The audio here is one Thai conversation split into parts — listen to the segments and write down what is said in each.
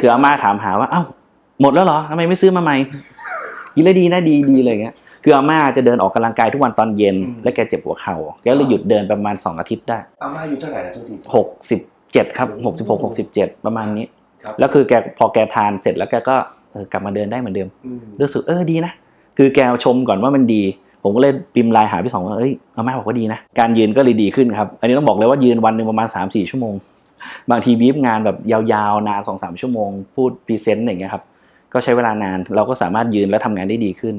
คืออาม่าถามหาว่าเอ้าหมดแล้วเหรอทำไมไม่ซื้อมาใหม่กินแล้วดีนะดีดีเลยอย่างเงี้ยคืออาม่าจะเดินออกกำลังกายทุกวันตอนเย็น แล้วแกเจ็บหัวเข่าแกเลยหยุดเดินประมาณสองอาทิตย์ได้อาม่าอายุเท่าไหร่นะทุกทีหกสิบเจ็ดครับหกสิบหกหกสิบเจ็ดประมาณนี้ครับแล้วคือแกพอแกทานเสร็จแล้วแกก็เออกลับมาเดินได้เหมือนเดิมอืมรู้สึกเออดีนะคือแกชมก่อนว่ามันดี ผมก็เลยพิมพ์ไลน์หาพี่สองว่าเอ้ยอาม่าบอกว่าดีนะการยืนก็เลยดีขึ้นครับ อันนี้ต้องบอกเลยว่ายืนวันหนึ่งประมาณ3าสี่ชั่วโมง บางทีบีฟงานแบบยาวๆ นานสองสามชั่วโมง พูดพรีเซนต์อย่างเงี้ยครับ ก็ใช้เวลานานเราก็สามารถยืนและทำงานได้ดีขึ้น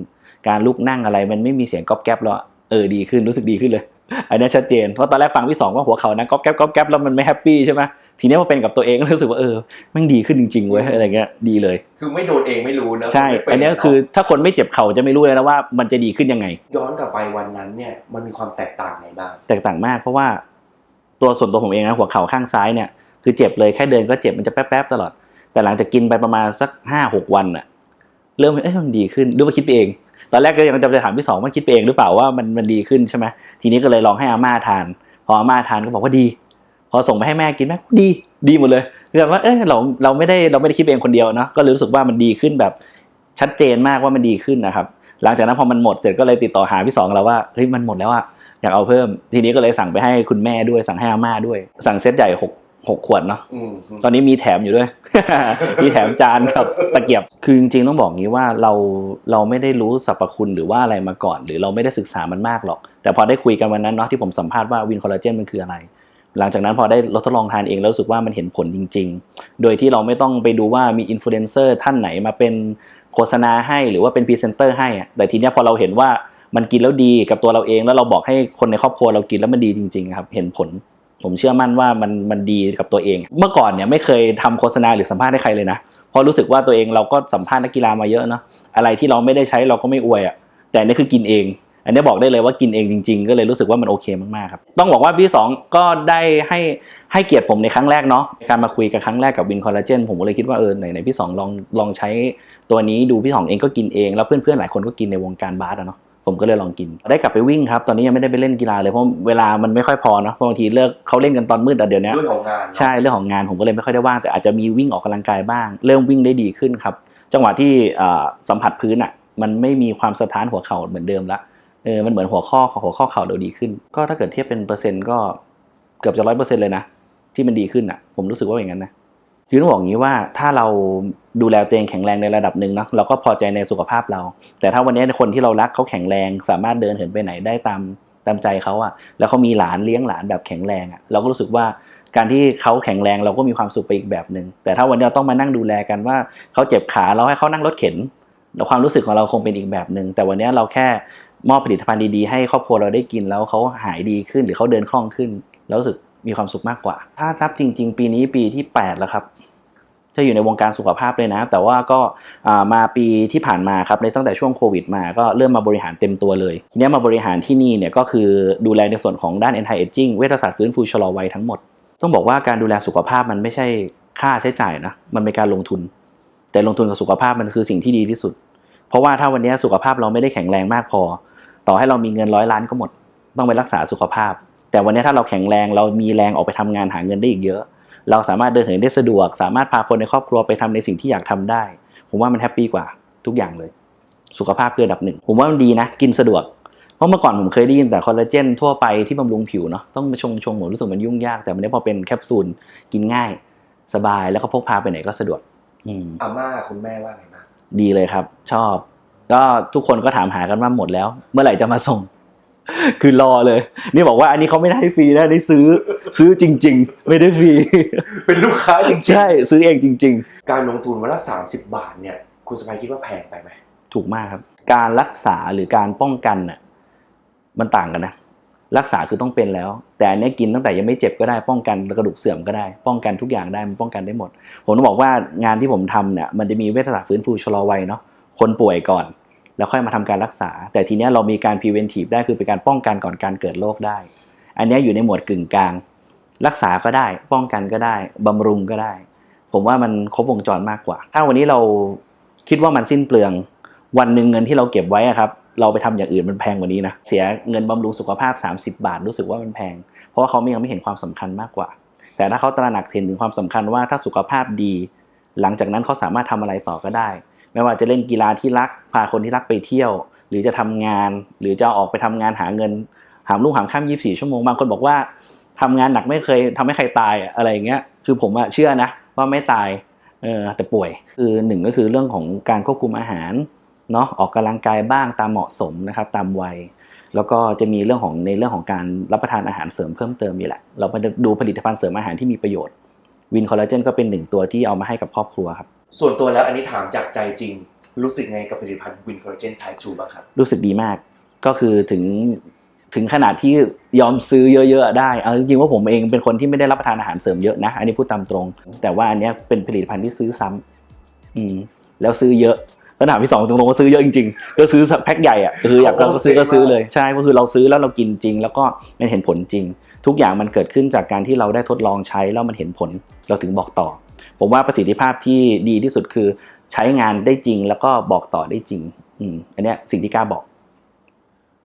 การลุกนั่งอะไรมันไม่มีเสียงก๊อบแก๊บแล้วอะเออดีขึ้นรู้สึกดีขึ้นเลย อันนี้ชัดเจนเพราะตอนแรกฟังพี่สองว่าหัวเขานะก๊อบแก๊บก๊อบแก๊บแล้วมันไม่แฮปปี้ใช่ไหมทีนี้พอเป็นกับตัวเองก็รู้สึกว่าเออแมันดีขึ้นจริงๆเว้ยอะไรเงี้ยดีเลย คือไม่โดนเองไม่รู้นะใช่ไม่เป็อันนี้ก็คือถ้าคนไม่เจ็บเข่าจะไม่รู้เลยนะว่ามันจะดีขึ้นยังไง ย้อนกลับไปวันนั้นเนี่ยมันมีความแตกต่างไงบ้างแตกต่างมากเพราะว่าตัวส่วนตัวผมเองนะหัวเข่าข้างซ้ายเนี่ย คือเจ็บเลยแค่เดินก็เจ็บมันจะแป๊บๆตลอด แต่หลังจากกินไปประมาณสักห้าหกวันอะเริ่มเอ้ยมันดีขึ้นหรือว่าคิดไปเอง ตอนแรกก็ยังจะจะถามพี่สองว่าคิดไปเองหรือเปล่าว่ามันมันดีขึ้นใช่ไหมทีนี้ก็เลยลองให้อาม่าทาน พออาม่าทานก็บอกว่าดี พอส่งไปให้แม่กินแม่ดีดีหมดเลยคือแบบว่าเอ้ยเราเราไม่ได้เราไม่ได้คิดเองคนเดียวเนาะก็เลยรู้สึกว่ามันดีขึ้นแบบชัดเจนมากว่ามันดีขึ้นนะครับ หลังจากนั้นพอมันหมดเสร็จก็เลยติดต่อหาพี่สองเราว่าเฮ้ยมันหมดแล้วอะอยากเอาเพิ่ม ทีนี้ก็เลยสั่งไปให้คุณแม่ด้วยสั่งให้อาม่าด้วย สั่งเซตใหญ่หก หกขวดเนาะอืมตอนนี้มีแถมอยู่ด้วย มีแถมจานกับตะเกียบ คือจริงๆต้องบอกงี้ว่าเราเราไม่ได้รู้สรรพคุณหรือว่าอะไรมาก่อน หรือเราไม่ได้ศึกษามันมากหรอก แต่พอได้คุยกันวันนั้นเนาะที่ผมสัมภาษณ์ว่าวินคอลลาเจนมันคืออะไร หลังจากนั้นพอได้ทดลองทานเองแล้วรู้สึกว่ามันเห็นผลจริง ๆ โดยที่เราไม่ต้องไปดูว่ามีอินฟลูเอนเซอร์ท่านไหนมาเป็นโฆษณาให้หรือว่าเป็นพรีเซนเตอร์ให้อะแต่ทีเนี้ยพอเราเห็นว่ามันกินแล้วดีกับตัวเราเองแล้วเราบอกให้คนในครอบครัวเรากินแล้วมันดีจริงๆครับเห็นผล ผมเชื่อมั่นว่ามันมันดีกับตัวเอง เมื่อก่อนเนี่ยไม่เคยทำโฆษณาหรือสัมภาษณ์ให้ใครเลยนะเพราะรู้สึกว่าตัวเองเราก็สัมภาษณ์นักกีฬามาเยอะเนาะอะไรที่เราไม่ได้ใช้เราก็ไม่อวยอะ่ะแต่นนี่คือกินเอง อันนี้บอกได้เลยว่ากินเองจริง ๆ ก็เลยรู้สึกว่ามันโอเคมากๆครับต้องบอกว่าพี่สองก็ได้ให้ให้เกียรติผมในครั้งแรกเนาะการมาคุยกันครั้งแรกกับวินคอลลาเจนผมก็เลยคิดว่าเออไหนๆพี่สองลองลองใช้ตัวนี้ดูพี่สองเองก็กินเอง แล้วเพื่อนๆหลายคนก็กินในวงการบาสอะเนาะ ผมก็เลยลองกิน ได้กลับไปวิ่งครับ ตอนนี้ยังไม่ได้ไปเล่นกีฬาเลยเพราะเวลามันไม่ค่อยพอเนาะเพราะบางทีเลิกเขาเล่นกันตอนมืดอะเดี๋ยวนี้ด้วยของงานเนอะใช่เรื่องของงานผมก็เลยไม่ค่อยได้ว่างแต่อาจจะมีวิ่งออกกำลังกายบ้าง เริ่มวิ่งได้ดีขึ้นครับ จังหวะที่เอ่อสัมผัสพื้นอะมันไม่มีความสะท้านหัวเข่าเหมือนเดิมละเออมันเหมือนหัวข้อหัวข้อเข่าเราดีขึ้น ก็ถ้าเกิดเทียบเป็นเปอร์เซ็นต์ก็เกือบจะร้อยเปอร์เซ็นต์เลยนะที่มันดีขึ้นอะ ผมรู้สึกว่าอย่างนั้นนะ คือต้องบอกอย่างนี้ว่าถ้าเราดูแลตัวเองแข็งแรงในระดับหนึ่งเนาะเราก็พอใจในสุขภาพเรา แต่ถ้าวันนี้คนที่เรารักเขาแข็งแรง สามารถเดินเหินไปไหนได้ตามตามใจเขาอะแล้วเขามีหลานเลี้ยงหลานแบบแข็งแรงอะเราก็รู้สึกว่าการที่เขาแข็งแรงเราก็มีความสุขไปอีกแบบหนึ่งแต่ถ้าวันนี้เราต้องมานั่งดูแลกันว่าเขาเจ็บขาเราให้เขานั่งรถเข็นความรู้สึกของเราคงเป็นอีกแบบหนึ่งแต่วันนี้เราแค่มอบผลิตภัณฑ์ดีๆให้ครอบครัวเราได้กินแล้วเขาหายดีขึ้นหรือเขาเดินคล่องขึ้นแล้วรู้สึก มีความสุขมากกว่า ถ้านับจริง ๆ ปีนี้ปีที่แปดแล้วครับจะอยู่ในวงการสุขภาพเลยนะ แต่ว่าก็มาปีที่ผ่านมาครับในตั้งแต่ช่วงโควิดมาก็เริ่มมาบริหารเต็มตัวเลย ทีนี้มาบริหารที่นี่เนี่ยก็คือดูแลในส่วนของด้าน anti aging เวชศาสตร์ฟื้นฟูชะลอวัยทั้งหมด ต้องบอกว่าการดูแลสุขภาพมันไม่ใช่ค่าใช้จ่ายนะมันเป็นการลงทุน แต่ลงทุนกับสุขภาพมันคือสิ่งที่ดีที่สุด เพราะว่าถ้าวันนี้สุขภาพเราไม่ได้แข็งแรงมากพอ ต่อให้เรามีเงินร้อยล้านก็หมด ต้องไปรักษาสุขภาพ แต่วันนี้ถ้าเราแข็งแรงเรามีแรงออกไปทำงานหาเงินได้อีกเยอะ เราสามารถเดินเหินได้สะดวก สามารถพาคนในครอบครัวไปทำในสิ่งที่อยากทำได้ ผมว่ามันแฮปปี้กว่าทุกอย่างเลย สุขภาพคืออันดับหนึ่งผมว่ามันดีนะ กินสะดวกเพราะเมื่อก่อนผมเคยได้ยินแต่คอลลาเจนทั่วไปที่บำรุงผิวเนาะต้องมาชงชงผมรู้สึกมันยุ่งยากแต่วันนี้พอเป็นแคปซูลกินง่ายสบายแล้วก็พกพาไปไหนก็สะดวกอืมอาม่าคุณแม่ว่าไงบ้างดีเลยครับ ชอบ ก็ทุกคนก็ถามหากันว่าหมดแล้ว เมื่อไหร่จะมาส่ง คือรอเลย นี่บอกว่าอันนี้เขาไม่ได้ให้ฟรีนะได้ซื้อซื้อจริง ๆ ไม่ได้ฟรี เป็นลูกค้าจริงใช่ซื้อเองจริง ๆ การลงทุนวันละ30 บาทเนี่ย คุณสบายคิดว่าแพงไปไหมๆถูกมากครับ การรักษาหรือการป้องกันน่ะมันต่างกันนะรักษาคือต้องเป็นแล้ว แต่อันนี้กินตั้งแต่ยังไม่เจ็บก็ได้ป้องกันกระดูกเสื่อมก็ได้ ป้องกันทุกอย่างได้มันป้องกันได้หมด ผมต้องบอกว่างานที่ผมทำเนี่ยมันจะมีเวชศาสตร์ฟื้นฟูชะลอวัยเนาะคนป่วยก่อน แล้วค่อยมาทำการรักษา แต่ทีนี้เรามีการ preventive ได้คือเป็นการป้องกันก่อนการเกิดโรคได้ อันนี้อยู่ในหมวดกึ่งกลาง รักษาก็ได้ ป้องกันก็ได้บำรุงก็ได้ ผมว่ามันครบวงจรมากกว่า ถ้าวันนี้เราคิดว่ามันสิ้นเปลือง วันหนึ่งเงินที่เราเก็บไว้ครับเราไปทำอย่างอื่นมันแพงกว่านี้นะ เสียเงินบำรุงสุขภาพ 30 บาทรู้สึกว่ามันแพง เพราะว่าเขายังไม่เห็นความสำคัญมากกว่า แต่ถ้าเขาตระหนักเห็นถึงความสำคัญว่าถ้าสุขภาพดี หลังจากนั้นเขาสามารถทำอะไรต่อก็ได้ ไม่ว่าจะเล่นกีฬาที่รัก พาคนที่รักไปเที่ยว หรือจะทำงาน หรือจะออกไปทำงานหาเงิน หามลูกหามข้าม 24 ชั่วโมง บางคนบอกว่าทำงานหนักไม่เคยทำให้ใครตายอะไรอย่างเงี้ย คือผมอะเชื่อนะว่าไม่ตายเออแต่ป่วย คือหนึ่งก็คือเรื่องของการควบคุมอาหารเนาะออกกำลังกายบ้างตามเหมาะสมนะครับตามวัย แล้วก็จะมีเรื่องของในเรื่องของการรับประทานอาหารเสริมเพิ่มเติมนี่แหละ เราไปดูผลิตภัณฑ์เสริมอาหารที่มีประโยชน์วินคอลลาเจนก็เป็นหนึ่งตัวที่เอามาให้กับครอบครัวครับ ส่วนตัวแล้วอันนี้ถามจากใจจริง รู้สึกไงกับผลิตภัณฑ์วินคอลลาเจนไทป์2บ้างครับ รู้สึกดีมาก ก็คือถึงถึงขนาดที่ยอมซื้อเยอะๆได้ เอาจริงๆว่าผมเองเป็นคนที่ไม่ได้รับประทานอาหารเสริมเยอะนะ อันนี้พูดตามตรง แต่ว่าอันเนี้ยเป็นผลิตภัณฑ์ที่ซื้อซ้ำอืม แล้วซื้อเยอะแล้วถามพี่สองตรงๆก็ซื้อเยอะจริงๆ ก็ซื้อแพ็คใหญ่อะคืออยากก็ซื้อก็ซื้อเลยใช่ก็คือเราซื้อแล้วเรากินจริง แล้วก็มันเห็นผลจริง ทุกอย่างมันเกิดขึ้นจากการที่เราได้ทดลองใช้แล้วมันเห็นผลเราถึงบอกต่อ ผมว่าประสิทธิภาพที่ดีที่สุดคือใช้งานได้จริงแล้วก็บอกต่อได้จริงอืมอันเนี้ยสิ่งที่กล้าบอก